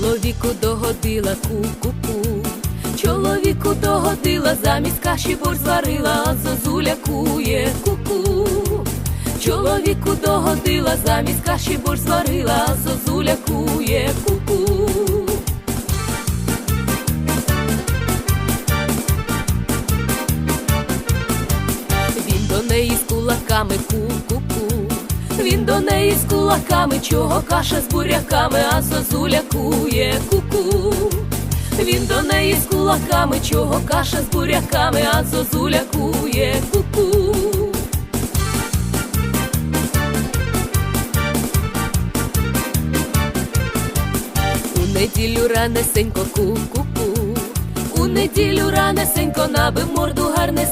Чоловіку догодила ку-ку-ку, чоловіку догодила, замість каші борщ зварила, а зозуля кує ку-ку. Чоловіку догодила, замість каші борщ зварила, а зозуля кує ку-ку. Він до неї з кулаками ку-ку-ку. До неї з кулаками, чого каша з буряками, а зозуля кує ку-ку. Він до неї з кулаками, чого каша з буряками, а зозуля кує ку-ку. У неділю ранесенько ку-ку-ку. У неділю ранесенько набив морду ку